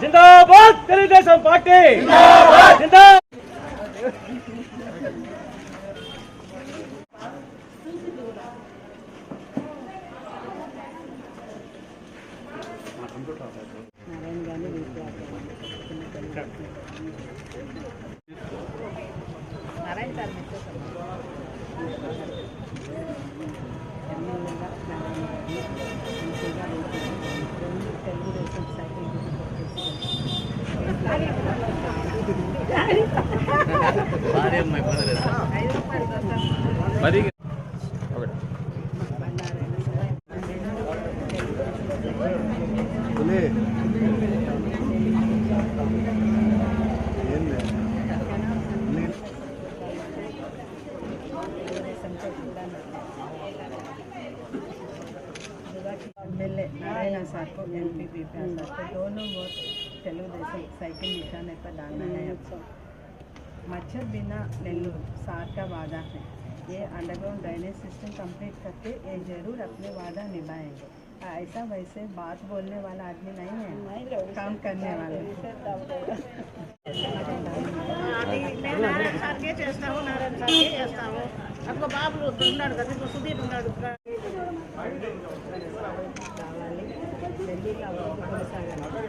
జిందాబాద్! Telugu Desam party. Narayan sir को M P P sir को दोनों वोट तेलुगुदेशम साइकिल निशाने पर डालना है आपको मच्छर बिना नेल्लूर सार का वादा है ये अंडरग्राउंड ड्रेनेज सिस्टम कंप्लीट करके ये जरूर अपने वादा निभाएंगे आ, ऐसा वैसे बात बोलने वाला आदमी नहीं है काम करने वाला అది నేను నారాయణ సార్కే చేస్తాము నారాయణ సార్కే చేస్తాము అప్పుడు బాబులు ఉన్నాడు కదా ఇప్పుడు సుధీర్ ఉన్నాడు కావాలి ఢిల్లీలో అభివృద్ధి కొనసాగాలి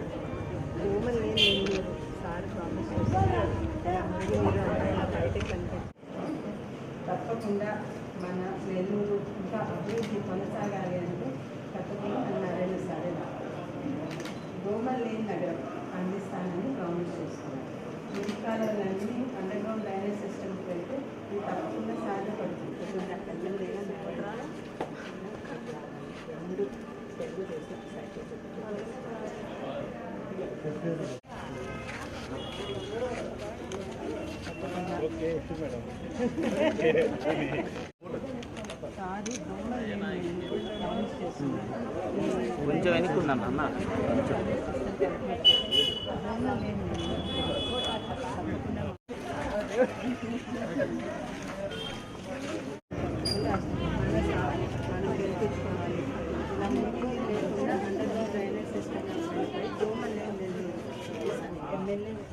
భూములు నెల్లూరు సార్ ప్రామిస్ చేస్తున్నారు తప్పకుండా మన నెల్లూరు ఇంకా అభివృద్ధి కొనసాగాలి అంటే తప్పకుండా నారాయణ సారే భూములు లేని నగరం అందిస్తానని ప్రామిస్ చేస్తున్నారు. మున్సిపాలన్నీ అండర్గ్రౌండ్ డ్రైనేజ్ సిస్టమ్కి వెళ్తే ఇది తప్పకుండా సాధ్యపడుతుంది. ఎమ్మెల్యేగా నగరం. కొంచెం వెనుక్కున్నాను అన్న లేదు ఎమ్మెల్యే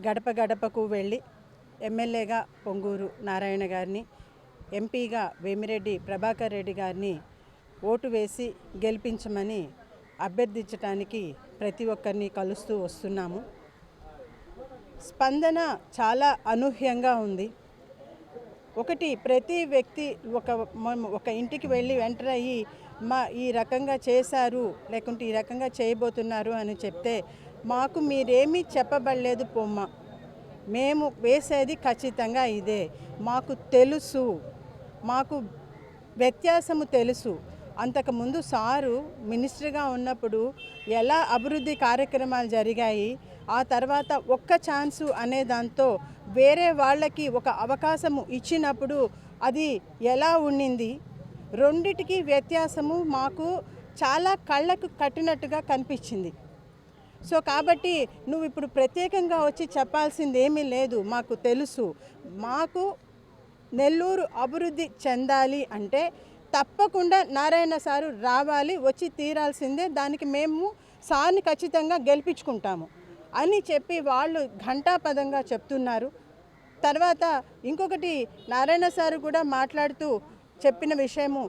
గడప గడపకు వెళ్ళి ఎమ్మెల్యేగా పొంగూరు నారాయణ గారిని ఎంపీగా వేమిరెడ్డి ప్రభాకర్ రెడ్డి గారిని ఓటు వేసి గెలిపించమని అభ్యర్థించడానికి ప్రతి ఒక్కరిని కలుస్తూ వస్తున్నాము. స్పందన చాలా అనూహ్యంగా ఉంది. ఒకటి ప్రతి వ్యక్తి ఒక మ- ఒక ఇంటికి వెళ్ళి ఎంటర్ అయ్యి మా ఈ రకంగా చేశారు లేకుంటే ఈ రకంగా చేయబోతున్నారు అని చెప్తే మాకు మీరేమీ చెప్పబడలేదు పొమ్మ. మేము వేసేది ఖచ్చితంగా ఇదే. మాకు తెలుసు. మాకు వ్యత్యాసము తెలుసు. అంతకుముందు సారు మినిస్టర్గా ఉన్నప్పుడు ఎలా అభివృద్ధి కార్యక్రమాలు జరిగాయి ఆ తర్వాత ఒక్క ఛాన్సు అనే దాంతో వేరే వాళ్ళకి ఒక అవకాశము ఇచ్చినప్పుడు అది ఎలా ఉండింది? రెండిటికి వ్యత్యాసము మాకు చాలా కళ్ళకు కట్టినట్టుగా కనిపించింది. సో కాబట్టి నువ్వు ఇప్పుడు ప్రత్యేకంగా వచ్చి చెప్పాల్సింది ఏమీ లేదు. మాకు తెలుసు. మాకు నెల్లూరు అభివృద్ధి చెందాలి అంటే తప్పకుండా నారాయణ సారు రావాలి వచ్చి తీరాల్సిందే. దానికి మేము సార్ని ఖచ్చితంగా గెలిపించుకుంటాము అని చెప్పి వాళ్ళు ఘంటాపదంగా చెప్తున్నారు. తర్వాత ఇంకొకటి నారాయణ సారు కూడా మాట్లాడుతూ చెప్పిన విషయము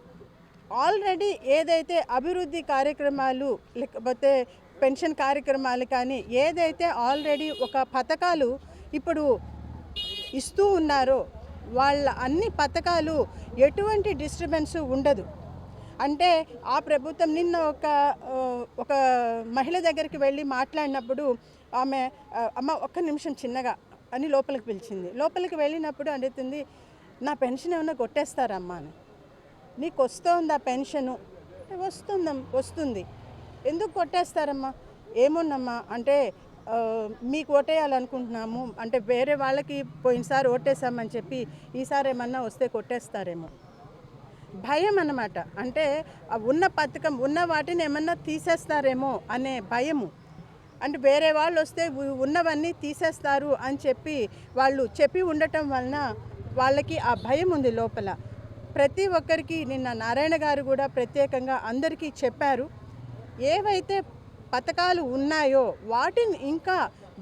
ఆల్రెడీ ఏదైతే అభివృద్ధి కార్యక్రమాలు లేకపోతే పెన్షన్ కార్యక్రమాలు కానీ ఏదైతే ఆల్రెడీ ఒక పథకాలు ఇప్పుడు ఇస్తూ ఉన్నారో వాళ్ళ అన్ని పథకాలు ఎటువంటి డిస్టర్బెన్స్ ఉండదు. అంటే ఆ ప్రభుత్వం నిన్న ఒక ఒక మహిళ దగ్గరికి వెళ్ళి మాట్లాడినప్పుడు ఆమె అమ్మ ఒక్క నిమిషం చిన్నగా అని లోపలికి పిలిచింది. లోపలికి వెళ్ళినప్పుడు అడుగుతుంది నా పెన్షన్ ఏమైనా కొట్టేస్తారమ్మా అని. నీకు వస్తుందా పెన్షను? వస్తుందం వస్తుంది. ఎందుకు కొట్టేస్తారమ్మా? ఏమున్నమ్మా? అంటే మీకు ఓటేయాలనుకుంటున్నాము అంటే వేరే వాళ్ళకి పోయినసారి ఓటేసామని చెప్పి ఈసారి ఏమన్నా వస్తే కొట్టేస్తారేమో. భయం అన్నమాట. అంటే ఉన్న పథకం ఉన్న వాటిని ఏమన్నా తీసేస్తారేమో అనే భయము. అంటే వేరే వాళ్ళు వస్తే ఉన్నవన్నీ తీసేస్తారు అని చెప్పి వాళ్ళు చెప్పి ఉండటం వలన వాళ్ళకి ఆ భయం ఉంది లోపల. ప్రతి ఒక్కరికి నిన్న నారాయణ గారు కూడా ప్రత్యేకంగా అందరికీ చెప్పారు. ఏవైతే పథకాలు ఉన్నాయో వాటిని ఇంకా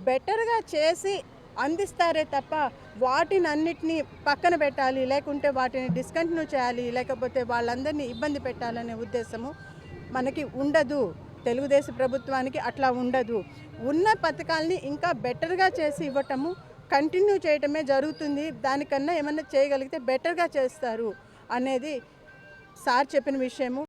బెటర్గా చేసి అందిస్తారే తప్ప వాటిని అన్నిటినీ పక్కన పెట్టాలి లేకుంటే వాటిని డిస్కంటిన్యూ చేయాలి లేకపోతే వాళ్ళందరినీ ఇబ్బంది పెట్టాలనే ఉద్దేశము మనకి ఉండదు. తెలుగుదేశం ప్రభుత్వానికి అట్లా ఉండదు. ఉన్న పథకాల్ని ఇంకా బెటర్గా చేసి ఇవ్వటము కంటిన్యూ చేయటమే జరుగుతుంది. దానికన్నా ఏమన్నా చేయగలిగితే బెటర్గా చేస్తారు అనేది సార్ చెప్పిన విషయము.